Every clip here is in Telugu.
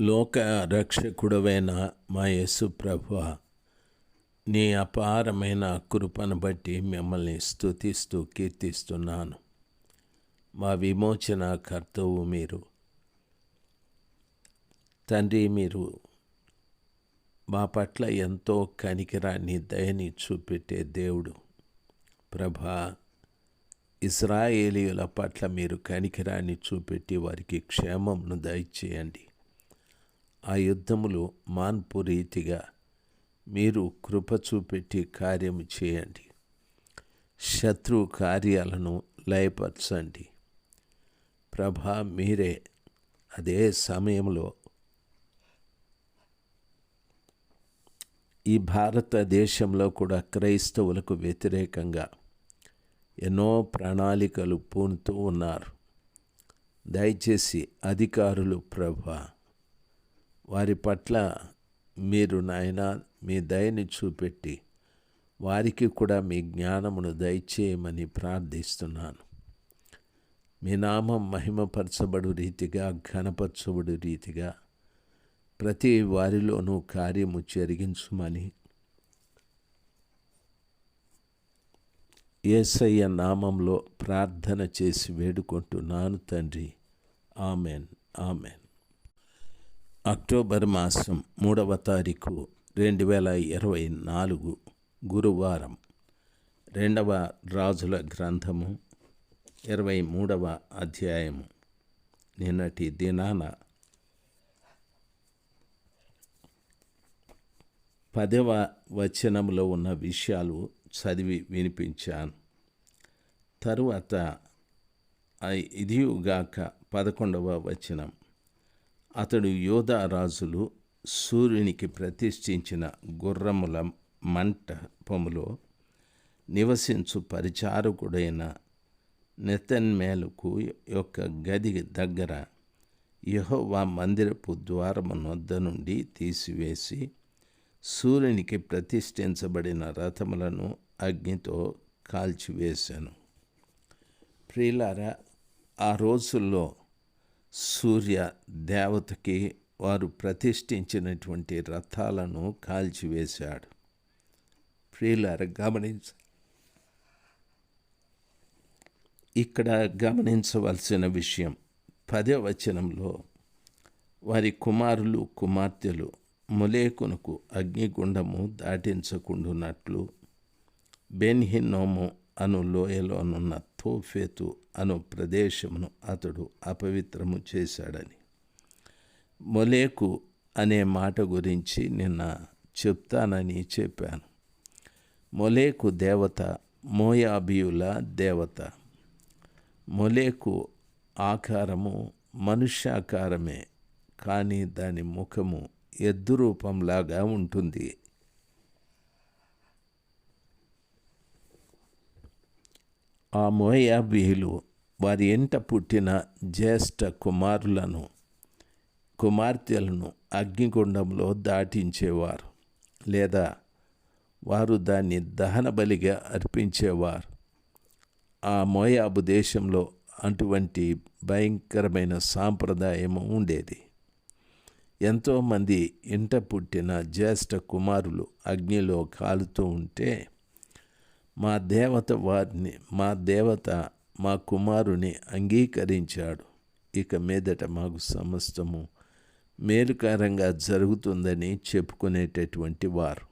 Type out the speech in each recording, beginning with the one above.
లోక రక్షకుడవైన మా యేసు ప్రభు నీ అపారమైన కృపను బట్టి మిమ్మల్ని స్తుతిస్తూ కీర్తిస్తున్నాను. మా విమోచన కర్తవు మీరు. తండ్రి మీరు మా పట్ల ఎంతో కనికిరాన్ని దయని చూపెట్టే దేవుడు. ప్రభా ఇస్రాయేలీయుల పట్ల మీరు కనికిరాన్ని చూపెట్టి వారికి క్షేమంను దయచేయండి. ఆ యుద్ధములు మాన్పు రీతిగా మీరు కృప చూపెట్టి కార్యము చేయండి. శత్రు కార్యాలను లయపరచండి. ప్రభా మీరే అదే సమయంలో ఈ భారతదేశంలో కూడా క్రైస్తవులకు వ్యతిరేకంగా ఎన్నో ప్రణాళికలు పూనుతూ ఉన్నారు. దయచేసి అధికారులు ప్రభా వారి పట్ల మీరు నాయన మీ దయని చూపెట్టి వారికి కూడా మీ జ్ఞానమును దయచేయమని ప్రార్థిస్తున్నాను. మీ నామం మహిమపరచబడు రీతిగా ఘనపరచబడు రీతిగా ప్రతి వారిలోనూ కార్యము జరిగించుమని ఏసయ్య నామంలో ప్రార్థన చేసి వేడుకుంటున్నాను తండ్రి. ఆమెన్. ఆమెన్. అక్టోబర్ మాసం మూడవ తారీఖు రెండు వేల ఇరవై నాలుగు గురువారం. రెండవ రాజుల గ్రంథము ఇరవై మూడవ అధ్యాయము. నిన్నటి దినాన పదవ వచనంలో ఉన్న విషయాలు చదివి వినిపించాను. తరువాత ఇదియుగాక పదకొండవ వచనం. అతడు యోధారాజులు సూర్యునికి ప్రతిష్ఠించిన గుర్రముల మంటపములో నివసించు పరిచారకుడైన నెతన్మేలుకు యొక్క గది దగ్గర యహోవా మందిరపు ద్వారము నొద్ద నుండి తీసివేసి సూర్యునికి ప్రతిష్ఠించబడిన రథములను అగ్నితో కాల్చివేశాను. ప్రియులారా ఆ రోజుల్లో సూర్య దేవతకి వారు ప్రతిష్ఠించినటువంటి రథాలను కాల్చివేశాడు. ప్రియులార గమనించ ఇక్కడ గమనించవలసిన విషయం పదే వచనంలో వారి కుమారులు కుమార్తెలు ములేకునకు అగ్నిగుండము దాటించకుండున్నట్లు బెన్హిన్నోము అను లోయలోనున్న తోఫేతు అను ప్రదేశమును అతడు అపవిత్రము చేశాడని. మొలేకు అనే మాట గురించి నిన్న చెప్తానని చెప్పాను. మొలేకు దేవత మోయాబియుల దేవత. మొలేకు ఆకారము మనుష్యాకారమే కానీ దాని ముఖము ఎద్దు రూపంలాగా ఉంటుంది. ఆ మోయాబీయులు వారి ఎంట పుట్టిన జ్యేష్ఠ కుమారులను కుమార్తెలను అగ్నిగుండంలో దాటించేవారు లేదా వారు దాన్ని దహన బలిగా అర్పించేవారు. ఆ మోయాబు దేశంలో అటువంటి భయంకరమైన సాంప్రదాయము ఉండేది. ఎంతోమంది ఇంట పుట్టిన జ్యేష్ఠ కుమారులు అగ్నిలో కాలుతూ ఉంటే మా దేవత వారిని మా దేవత మా కుమారుని అంగీకరించాడు. ఇక మీదట మాకు సమస్తము మేలుకరంగా జరుగుతుందని చెప్పుకునేటటువంటి వారు.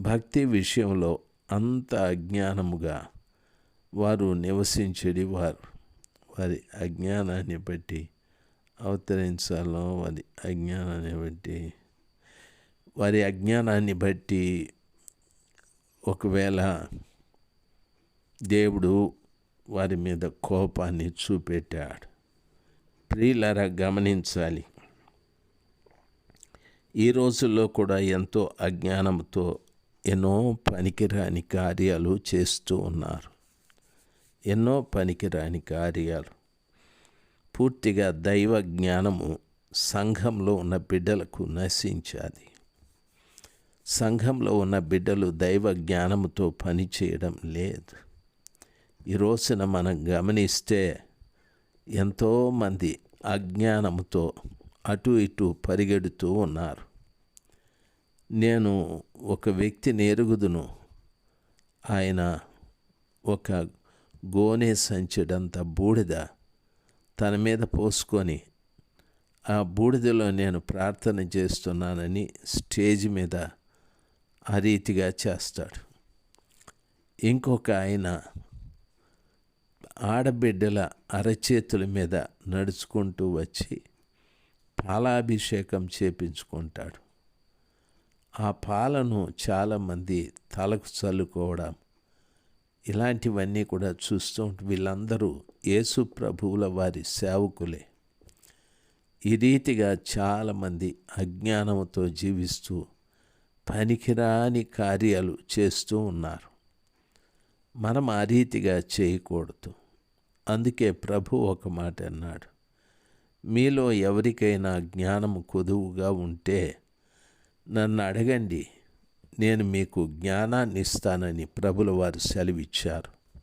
భక్తి విషయంలో అంత అజ్ఞానముగా వారు నివసించేది వారు. వారి అజ్ఞానాన్ని బట్టి అవతరించాలో వారి అజ్ఞానాన్ని బట్టి వారి అజ్ఞానాన్ని బట్టి ఒకవేళ దేవుడు వారి మీద కోపాన్ని చూపెట్టాడు. ప్రియులరా గమనించాలి. ఈ రోజుల్లో కూడా ఎంతో అజ్ఞానంతో ఎన్నో పనికిరాని కార్యాలు చేస్తూ ఉన్నారు. ఎన్నో పనికిరాని కార్యాలు. పూర్తిగా దైవ జ్ఞానము సంఘంలో ఉన్న బిడ్డలకు నశించాలి సంఘంలో ఉన్న బిడ్డలు దైవ జ్ఞానముతో పనిచేయడం లేదు. ఈ రోజున మనం గమనిస్తే ఎంతోమంది అజ్ఞానముతో అటు ఇటు పరిగెడుతూ ఉన్నారు. నేను ఒక వ్యక్తిని ఎరుగుదును ఆయన ఒక గోనె సంచెడంత బూడిద తన మీద పోసుకొని ఆ బూడిదలో నేను ప్రార్థన చేస్తున్నానని స్టేజ్ మీద ఆ రీతిగా చేస్తాడు. ఇంకొక ఆయన ఆడబిడ్డల అరచేతుల మీద నడుచుకుంటూ వచ్చి పాలాభిషేకం చేపించుకుంటాడు. ఆ పాలను చాలామంది తలకు చల్లుకోవడం ఇలాంటివన్నీ కూడా చూస్తూ వీళ్ళందరూ యేసు ప్రభువుల వారి సేవకులే. ఈ రీతిగా చాలామంది అజ్ఞానంతో జీవిస్తూ పనికిరాని కార్యాలు చేస్తూ ఉన్నారు. మనం ఆ రీతిగా చేయకూడదు. అందుకే ప్రభు ఒక మాట అన్నాడు. మీలో ఎవరికైనా జ్ఞానము కొదువుగా ఉంటే నన్ను అడగండి. నేను మీకు జ్ఞానాన్ని ఇస్తానని ప్రభుల వారు సెలవిచ్చారు.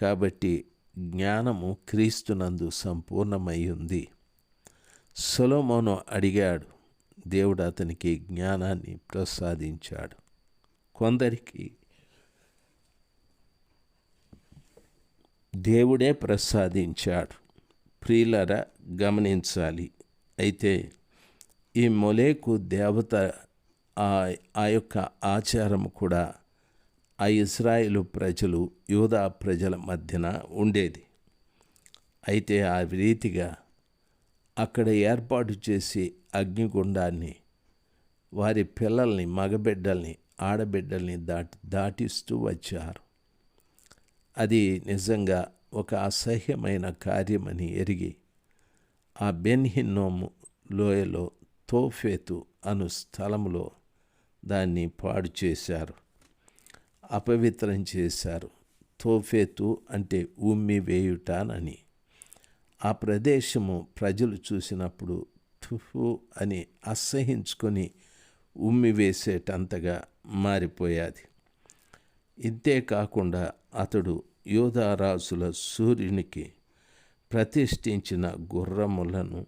కాబట్టి జ్ఞానము క్రీస్తునందు సంపూర్ణమై ఉంది. సొలోమోను అడిగాడు దేవుడు అతనికి జ్ఞానాన్ని ప్రసాదించాడు. కొందరికి దేవుడే ప్రసాదించాడు. ప్రియులర గమనించాలి. అయితే ఈ మొలేకు దేవత ఆ యొక్క ఆచారం కూడా ఆ ఇస్రాయేలు ప్రజలు యూదా ప్రజల మధ్యన ఉండేది. అయితే ఆ రీతిగా అక్కడ ఏర్పాటు చేసి అగ్నిగుండాన్ని వారి పిల్లల్ని మగబిడ్డల్ని ఆడబిడ్డల్ని దాటి దాటిస్తూ వచ్చారు. అది నిజంగా ఒక అసహ్యమైన కార్యమని ఎరిగి ఆ బెన్హిన్నోము లోయలో తోఫేతు అను స్థలములో దాన్ని పాడు చేశారు. అపవిత్రం చేశారు. తోఫేతు అంటే ఉమ్మి వేయుటానని ఆ ప్రదేశము ప్రజలు చూసినప్పుడు తుఫు అని అసహించుకొని ఉమ్మి వేసేటంతగా మారిపోయాది. ఇంతే కాకుండా అతడు యోధారాజుల సూర్యునికి ప్రతిష్ఠించిన గుర్రములను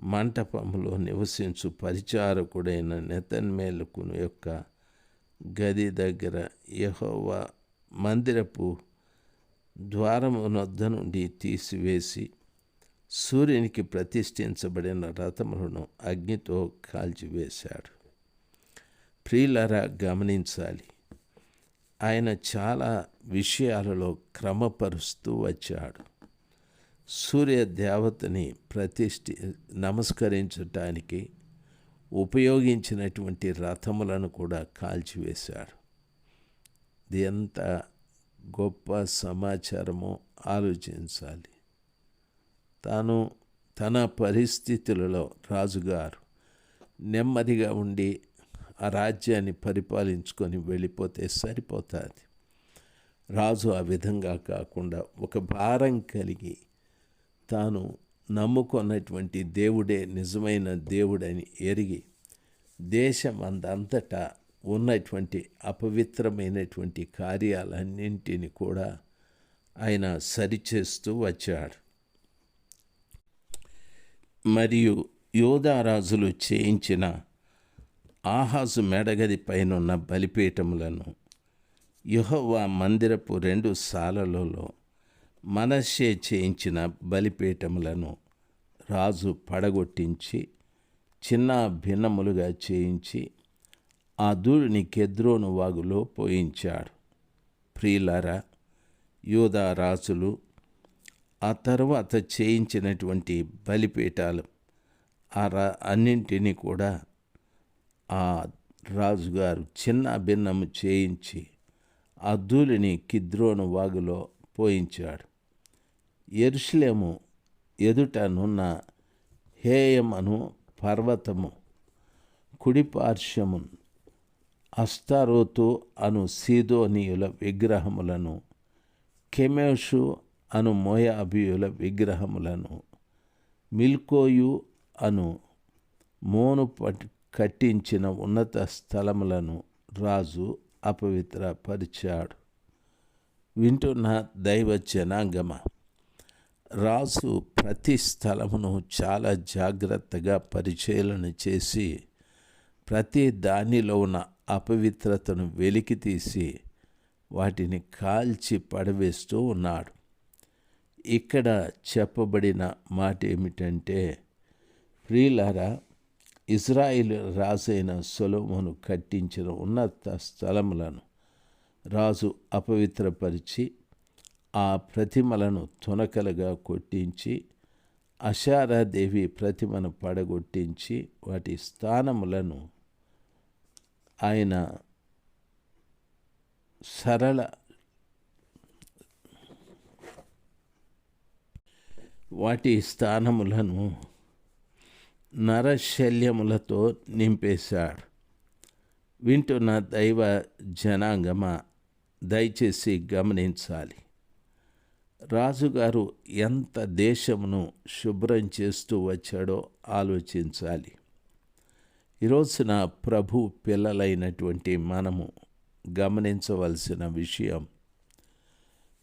మంటపములో నివసించు పరిచారకుడైన నెతన్మేలుకును యొక్క గది దగ్గర యహోవా మందిరపు ద్వారమునొద్ద నుండి తీసివేసి సూర్యునికి ప్రతిష్ఠించబడిన రథములను అగ్నితో కాల్చివేశాడు. ప్రియులరా గమనించాలి. ఆయన చాలా విషయాలలో క్రమపరుస్తూ వచ్చాడు. సూర్య దేవతని ప్రతిష్ఠి నమస్కరించటానికి ఉపయోగించినటువంటి రథములను కూడా కాల్చివేశాడు. ఇది ఎంత గొప్ప సమాచారమో. ఆలోచించాలి. తాను తన పరిస్థితులలో రాజుగారు నెమ్మదిగా ఉండి ఆ రాజ్యాన్ని పరిపాలించుకొని వెళ్ళిపోతే సరిపోతుంది. రాజు ఆ విధంగా కాకుండా ఒక భారం కలిగి తాను నమ్ముకున్నటువంటి దేవుడే నిజమైన దేవుడని ఎరిగి దేశం అందంతటా ఉన్నటువంటి అపవిత్రమైనటువంటి కార్యాలన్నింటిని కూడా ఆయన సరిచేస్తూ వచ్చాడు. మరియు యోధారాజులు చేయించిన ఆహాజు మెడగది పైనున్న బలిపీఠములను యుహోవా మందిరపు రెండు సాలలలో మనషే చేయించిన బలిపీఠములను రాజు పడగొట్టించి చిన్న భిన్నములుగా చేయించి ఆ ధూళిని కెద్రోను వాగులో పోయించాడు. ప్రియులారా యోధా రాజులు ఆ తర్వాత చేయించినటువంటి బలిపీఠాలు ఆ రా అన్నింటినీ కూడా ఆ రాజుగారు చిన్న భిన్నము చేయించి ఆ ధూళిని కిద్రోను వాగులో పోయించాడు. ఎరుసలేము ఎదుటనున్న హేయమను పర్వతము కుడిపార్శ్వము అస్తారోతు అను సీదోనీయుల విగ్రహములను కెమేషు అను మోయాబియుల విగ్రహములను మిల్కోయు అను మోను కట్టించిన ఉన్నత స్థలములను రాజు అపవిత్రపరిచాడు. వింటున్న దైవ జనాంగమ రాజు ప్రతి స్థలమును చాలా జాగ్రత్తగా పరిశీలన చేసి ప్రతి దానిలో ఉన్న అపవిత్రతను వెలికి తీసి వాటిని కాల్చి పడవేస్తూ ఉన్నాడు. ఇక్కడ చెప్పబడిన మాట ఏమిటంటే ప్రియులారా ఇజ్రాయిల్ రాజైన సొలోమును కట్టించిన ఉన్నత స్థలములను రాజు అపవిత్రపరిచి ఆ ప్రతిమలను తునకలుగా కొట్టించి అషారాదేవి ప్రతిమను పడగొట్టించి వాటి స్థానములను ఆయన సరళ వాటి స్థానములను నరశల్యములతో నింపేశాడు. వింటున్న దైవ జనాంగమ దయచేసి గమనించాలి. రాజుగారు ఎంత దేశమును శుభ్రం చేస్తూ వచ్చాడో ఆలోచించాలి. ఈరోజున ప్రభు పిల్లలైనటువంటి మనము గమనించవలసిన విషయం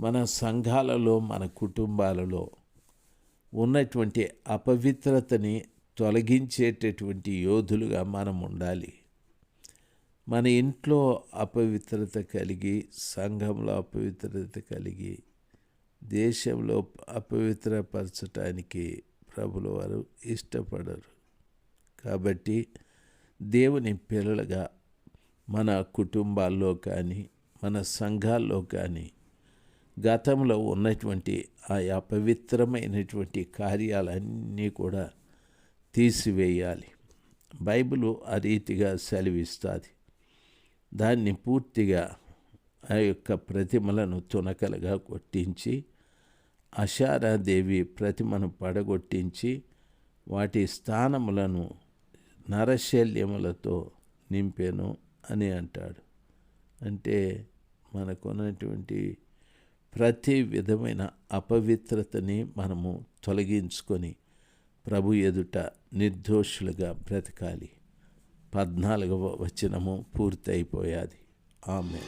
మన సంఘాలలో మన కుటుంబాలలో ఉన్నటువంటి అపవిత్రతని తొలగించేటటువంటి యోధులుగా మనం ఉండాలి. మన ఇంట్లో అపవిత్రత కలిగి సంఘంలో అపవిత్రత కలిగి దేశంలో అపవిత్రపరచటానికి ప్రభుల వారు ఇష్టపడరు. కాబట్టి దేవుని పిల్లలుగా మన కుటుంబాల్లో కానీ మన సంఘాల్లో కానీ గతంలో ఉన్నటువంటి ఆ అపవిత్రమైనటువంటి కార్యాలన్నీ కూడా తీసివేయాలి. బైబిల్ ఆ రీతిగా సెలవిస్తుంది. దాన్ని పూర్తిగా ఆ యొక్క ప్రతిమలను తునకలుగా కొట్టించి అషారాదేవి ప్రతిమను పడగొట్టించి వాటి స్థానములను నరశల్యములతో నింపాను అని అంటాడు. అంటే మనకున్నటువంటి ప్రతి విధమైన అపవిత్రతని మనము తొలగించుకొని ప్రభు ఎదుట నిర్దోషులుగా బ్రతకాలి. పద్నాలుగవ వచనము పూర్తయిపోయాది. ఆమె